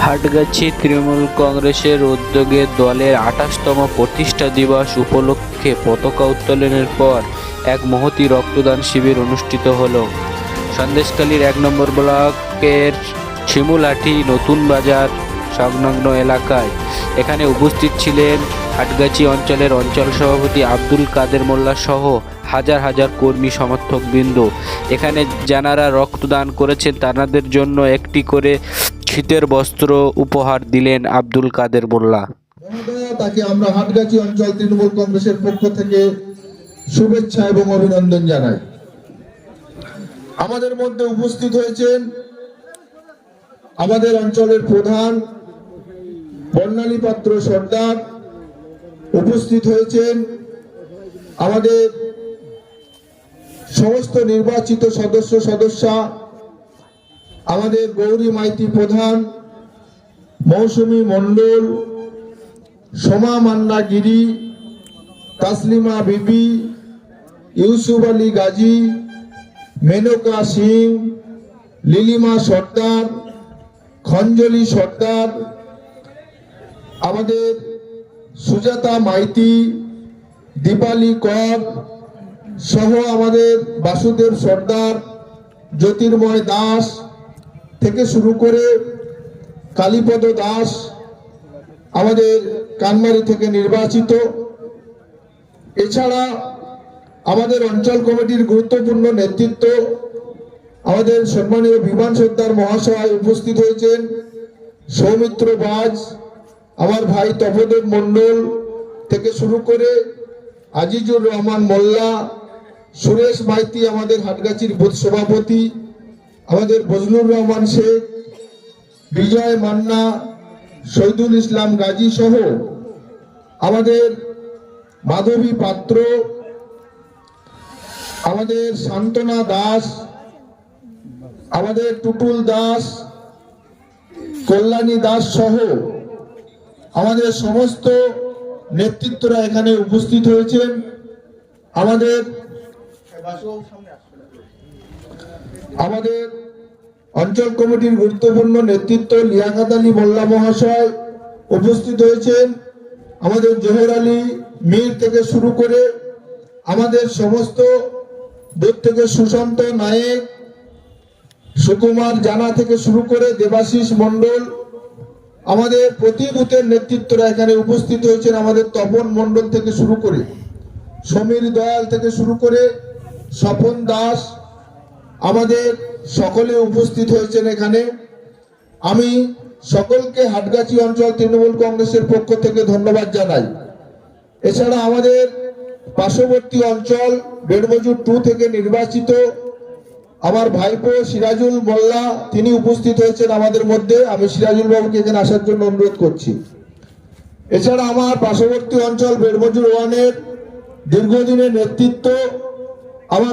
হাটগাছি তৃণমূল কংগ্রেসের উদ্যোগে দলের আঠাশতম প্রতিষ্ঠা দিবস উপলক্ষে পতাকা উত্তোলনের পর এক মহতি রক্তদান শিবির অনুষ্ঠিত হল। সন্দেশকালীর এক নম্বর ব্লকের শিমুলাঠি নতুন বাজার সংলগ্ন এলাকায়। এখানে উপস্থিত ছিলেন হাটগাছি অঞ্চলের অঞ্চল সভাপতি আব্দুল কাদের মোল্লা সহ হাজার হাজার কর্মী সমর্থক বৃন্দ এখানে যারা রক্তদান করেছেন, তাদের জন্য একটি করে শীতের বস্ত্র উপহার দিলেন আব্দুল কাদের মহোদয়া তাকে আমরা হাটগাছি অঞ্চল তৃণমূল কংগ্রেসের পক্ষ থেকে শুভেচ্ছা এবং অভিনন্দন জানাই। আমাদের মধ্যে উপস্থিত হয়েছেন আমাদের অঞ্চলের প্রধান বর্ণালী পাত্র সর্দার। উপস্থিত হয়েছেন আমাদের সমস্ত নির্বাচিত সদস্য সদস্যা আমাদের গৌরী মাইতি প্রধান, মৌসুমী মণ্ডল, সোমা মান্না গিরি, তাসলিমা বিবি, ইউসুফ আলী গাজী, মেনকা সিং, লিলিমা সর্দার, খঞ্জলি সর্দার, আমাদের সুজাতা মাইতি, দীপালি কর, সহ আমাদের বাসুদেব সর্দার, জ্যোতির্ময় দাস থেকে শুরু করে কালীপদ দাস আমাদের কানমারি থেকে নির্বাচিত। এছাড়া আমাদের অঞ্চল কমিটির গুরুত্বপূর্ণ নেতৃত্ব আমাদের সম্মানীয় বিমান সর্দার মহাশয় উপস্থিত হয়েছেন। সৌমিত্র বাজ, আমার ভাই তপদেব মণ্ডল থেকে শুরু করে আজিজুর রহমান মোল্লা, সুরেশ মাইতি আমাদের হাটগাছির বুথ সভাপতি আমাদের বজলুর রহমান শেখ, বিজয় মান্না, শহীদুল ইসলাম গাজী সহ আমাদের মাধবী পাত্র, আমাদের শান্তনা দাস, আমাদের টুটুল দাস, কল্যাণী দাস সহ আমাদের সমস্ত নেতৃত্বরা এখানে উপস্থিত হয়েছেন। আমাদের আমাদের অঞ্চল কমিটির গুরুত্বপূর্ণ নেতৃত্ব লিয়াকাত আলী মোল্লা মহাশয় উপস্থিত হয়েছেন। আমাদের জোহর আলী মীর থেকে শুরু করে আমাদের সমস্ত দূর থেকে সুশান্ত নায়েক, সুকুমার জানা থেকে শুরু করে দেবাশিস মণ্ডল, আমাদের প্রতি বুথের নেতৃত্বরা এখানে উপস্থিত হয়েছেন আমাদের তপন মণ্ডল থেকে শুরু করে, সমীর দয়াল থেকে শুরু করে, স্বপন দাস আমাদের সকলে উপস্থিত হয়েছেন এখানে। আমি সকলকে হাটগাছি অঞ্চল তৃণমূল কংগ্রেসের পক্ষ থেকে ধন্যবাদ জানাই। এছাড়া আমাদের পার্শ্ববর্তী অঞ্চল বেড়মজুর টু থেকে নির্বাচিত আমার ভাইপো সিরাজুল মোল্লা, তিনি উপস্থিত হয়েছেন আমাদের মধ্যে। আমি সিরাজুল বাবুকে এখানে আসার জন্য অনুরোধ করছি। এছাড়া আমার পার্শ্ববর্তী অঞ্চল বেড়মজুর ওয়ানের দীর্ঘদিনের নেতৃত্ব আমার